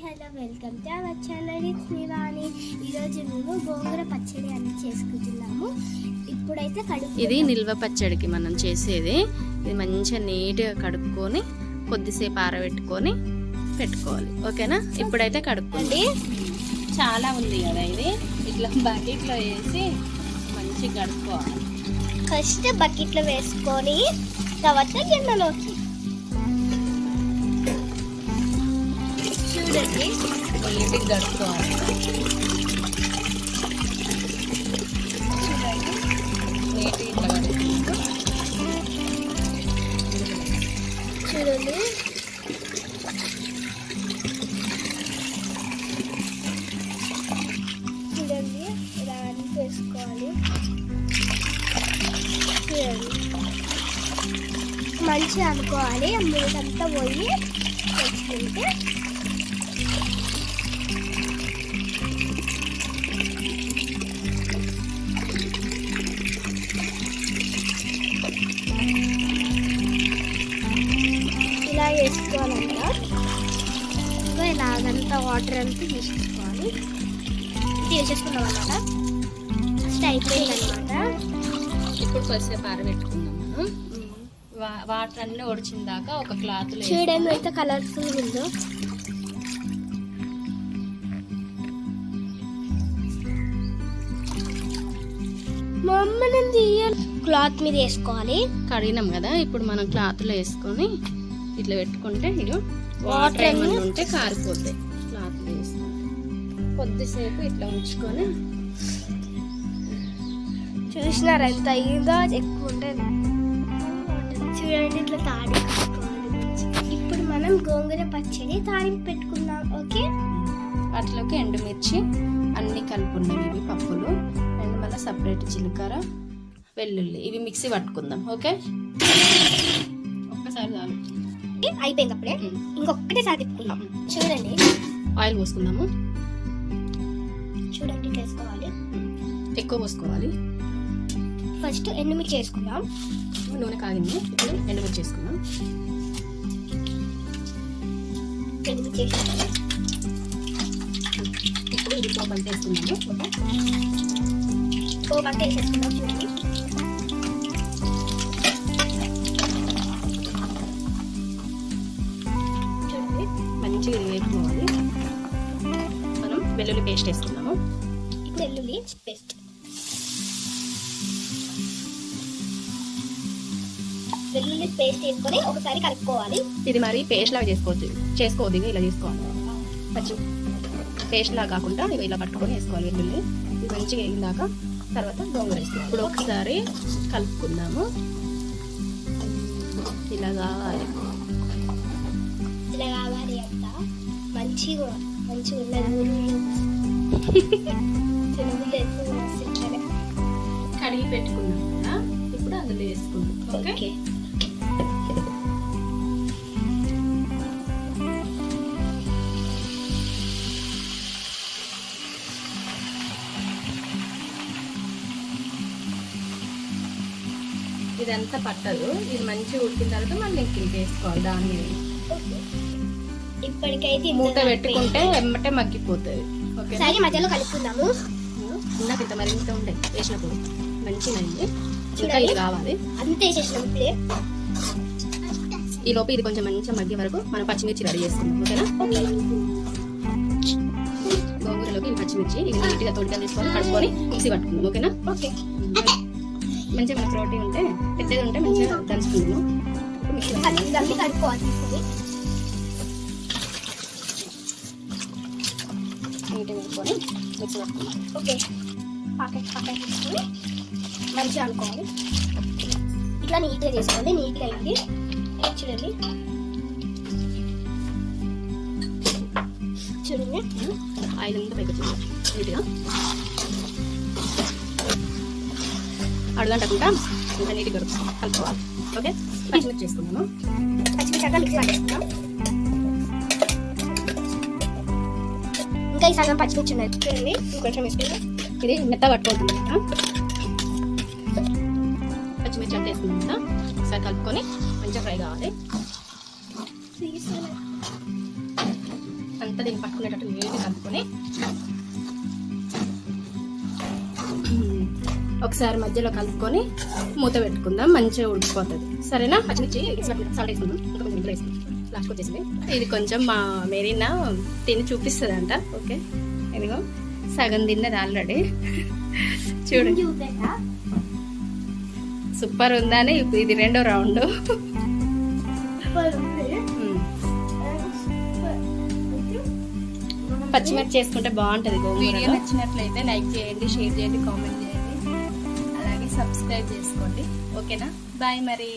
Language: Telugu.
Hello welcome to our channel it's me Vani ఈరోజు మేము గోంగూర పచ్చడి అని చేసుకుంటున్నాము. ఇప్పుడైతే కడుపు ఇది నిల్వ పచ్చడికి మనం చేసేది. ఇది మంచిగా నీట్గా కడుక్కొని కొద్దిసేపు ఆరబెట్టుకొని పెట్టుకోవాలి. ఓకేనా? ఇప్పుడైతే కడుక్కోండి చాలా ఉంది కదా ఇది. ఇట్లా బకెట్లో వేసి మంచిగా కడుక్కోవాలి. ఫస్ట్ బకెట్లో వేసుకొని తర్వాత గిన్నెలోకి చూడండి నీట్గా కడుక్కోవాలి చూడండి నీట్గా ఇట్లా చూడండి. చూడండి ఇలా అన్ని వేసుకోవాలి చూడండి. మంచిగా అనుకోవాలి మీదంతా పోయి తెచ్చుకుంటే ఇలా వేసుకోవాలంట ఇంకా ఇలాగంతా వాటర్ అంతా తీసుకోవాలి తీసేసుకున్నాం అనమాట ఫస్ట్ అయిపోయింది అనమాట ఇప్పుడు కొద్దిసేపు ఆరబెట్టుకుందాం మనం. వాటర్ అన్నీ ఒడిచిన దాకా ఒక క్లాత్లో చూడండి ఎంత కలర్ఫుల్ ఉందో. మా అమ్మ క్లాత్ మీద వేసుకోవాలి. కడిగినాం కదా ఇప్పుడు మనం క్లాత్లో వేసుకొని ఇట్లా పెట్టుకుంటే ఇక వాటర్ అన్ని- ఉంటే కారిపోతాయి. క్లాత్లో వేసుకుంటే కొద్దిసేపు ఇట్లా ఉంచుకొని చూసినారా ఎంత అయ్యిందో ఎక్కువ ఉంటుంది చూడండి ఇట్లా మంచిగా. ఇప్పుడు మనం గోంగూర పచ్చడి తాడింపు పెట్టుకుందాం ఓకే? వాటిలోకి ఎండుమిర్చి అన్ని కలుపున్నాం ఇవి పప్పులు అండ్ మళ్ళీ సపరేట్ జీలకర్ర వెల్లుల్లి. ఇవి మిక్సీ పట్టుకుందాం ఓకే? ఒక్కసారి చాలు అయిపోయింది అప్పుడే ఉమ్. ఇంకొకటి సారి తిప్పుకుందాం చూడండి. ఆయిల్ పోసుకుందాము. చూడండి వేసుకోవాలి. ఎక్కువ పోసుకోవాలి. ఫస్ట్ ఎండుమిర్చి చేసుకుందాం నూనె కాగింది. ఇప్పుడు ఎండుమిర్చి చేసుకుందాం ఎండుమిర్చి వేసుకుందాం ఇప్పుడు ఇది పోపు అంతా వేసుకుందాము. ఓకే ఓ గంట వేసేసుకుందాం చూడండి చూడండి. మంచిగా ఇది వేపుకోవాలి మనం వెల్లుల్లి పేస్ట్ ఇప్పుడు వెల్లుల్లి పేస్ట్. వెల్లుల్లి పేస్ట్ వేసుకొని ఒకసారి కలుపుకోవాలి. ఇది మరి పేస్ట్ లాగా చేసుకోవద్దు చేసుకోవద్దు ఇలా చేసుకోవాలి పచ్చి పేస్ట్ లాగా కాకుండా ఇలా పట్టుకొని వేసుకోవాలి వెల్లుల్లి. ఇది మంచిగా వేయిందాక తర్వాత గోంగూర వేసుకోవాలి ఇప్పుడు ఒకసారి కలుపుకుందాము. ఇలా కావాలి మంచిగా మంచిగా ఉన్నది చిన్నది కడిగి పెట్టుకున్నాం కదా ఇప్పుడు అందులో వేసుకుందాం. ఓకే? ఇదంతా పట్టదు. ఇది మంచిగా ఉడికిన తర్వాత మళ్ళీ ఇంక వేసుకోవాలి దాని మీద ఇప్పటికైతే మూత పెట్టుకుంటే ఎమ్మటే మగ్గిపోతుంది. ఓకే సరే మధ్యలో కలుపుకుందాము. ఇందాక ఇంత మరి ఇంత ఉండే. వేసినప్పుడు మంచిగా అయింది. ఇంకా. ఇది కావాలి. అంత వేసేసినాం ఇప్పుడే. ఈ లోపు ఇది కొంచెం మంచిగా మగ్గే వరకు మనం పచ్చిమిర్చి రెడీ చేసుకుందాం. ఓకేనా? ఓకే. గోంగూరలోకి ఈ పచ్చిమిర్చి. ఇది నీట్గా తొడిగా తీసుకొని కడుక్కొని మిక్సీ పట్టుకుందాం. ఓకేనా? ఓకే. మంచిగా మనకు రోటీ ఉంటే పెద్దది ఉంటే మంచిగా దంచుకుందాము మిక్సీ పట్టుకుందాం. నీట్గా వేసుకొని మిక్సీ పట్టుకుందాం ఓకే. పాకెట్ పాకెట్ తీసుకొని మంచిగా అనుకోవాలి. ఇట్లా నీట్గా చేసుకోండి. నీట్గా అయింది. చూడండి. చూడండి. ఆయిల్ అంతా పైకి వచ్చింది నీట్గా. అడగంటకుండా ఇంకా నీట్గా కలుపుకోవాలి. ఓకే? పచ్చిమిర్చి చేసుకుందాము? పచ్చిమిరపకాయ మిక్సీ పట్టేసుకుందాం. ఇంకా ఈ సగం పచ్చిమిర్చి ఉన్నాయి. చూడండి ఇంకొంచెం ఇది మెత్తగా పట్టుకోవద్దు పచ్చిమిర్చి అంటే వేసుకున్నాం కదా ఒకసారి కలుపుకొని మంచిగా ఫ్రై కావాలి. అంతా దీన్ని పట్టుకునేటట్టు నీట్గా కలుపుకొని. ఒకసారి మధ్యలో కలుపుకొని మూత పెట్టుకుందాం మంచిగా ఉడికిపోతుంది. సరేనా? పచ్చిమిర్చి సాల్ట్ వేసుకుందాం. ఇంకా కొంచెం వేసుకుందాం. లాస్ట్ వచ్చేసింది ఇది కొంచెం మా మెరీనా తిని చూపిస్తుందంట. ఓకే. ఇదిగో సగం తిన్నది ఆల్రెడీ. చూడు. సూపర్ ఉందని ఇది రెండో రౌండ్. పచ్చిమిర్చి చేసుకుంటే బాగుంటుంది వీడియో నచ్చినట్లయితే లైక్ చేయండి షేర్ చేయండి కామెంట్ చేయండి. అలాగే సబ్స్క్రైబ్ చేసుకోండి. ఓకేనా? బాయ్ మరి.